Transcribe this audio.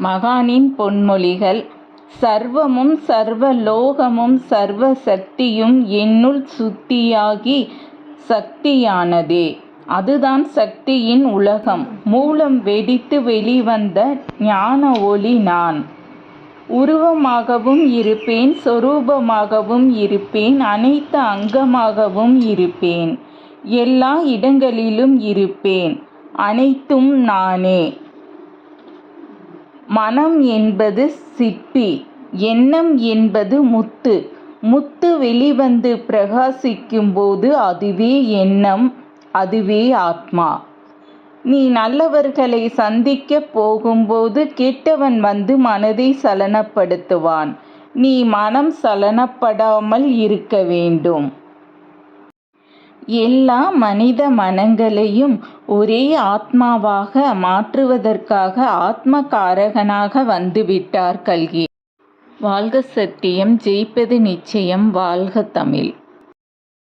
மகானின் பொன்மொழிகள் சர்வமும் சர்வ லோகமும் சர்வ சக்தியும் என்னுள் சுத்தியாகி சக்தியானதே. அதுதான் சக்தியின் உலகம். மூலம் வெடித்து வெளிவந்த ஞான ஒளி நான். உருவமாகவும் இருப்பேன் சொரூபமாகவும் இருப்பேன் அனைத்து அங்கமாகவும் இருப்பேன் எல்லா இடங்களிலும் இருப்பேன் அனைத்தும் நானே. மனம் என்பது சிற்பி எண்ணம் என்பது முத்து. முத்து வெளிவந்து பிரகாசிக்கும்போது அதுவே எண்ணம் அதுவே ஆத்மா. நீ நல்லவர்களை சந்திக்கப் போகும்போது கெட்டவன் வந்து மனதை சலனப்படுத்துவான். நீ மனம் சலனப்படாமல் இருக்க வேண்டும். எல்லா மனித மனங்களையும் ஒரே ஆத்மாவாக மாற்றுவதற்காக ஆத்மகாரகனாக வந்துவிட்டார் கல்கி. வாழ்க சத்தியம் ஜெயிப்பது நிச்சயம் வாழ்க தமிழ்.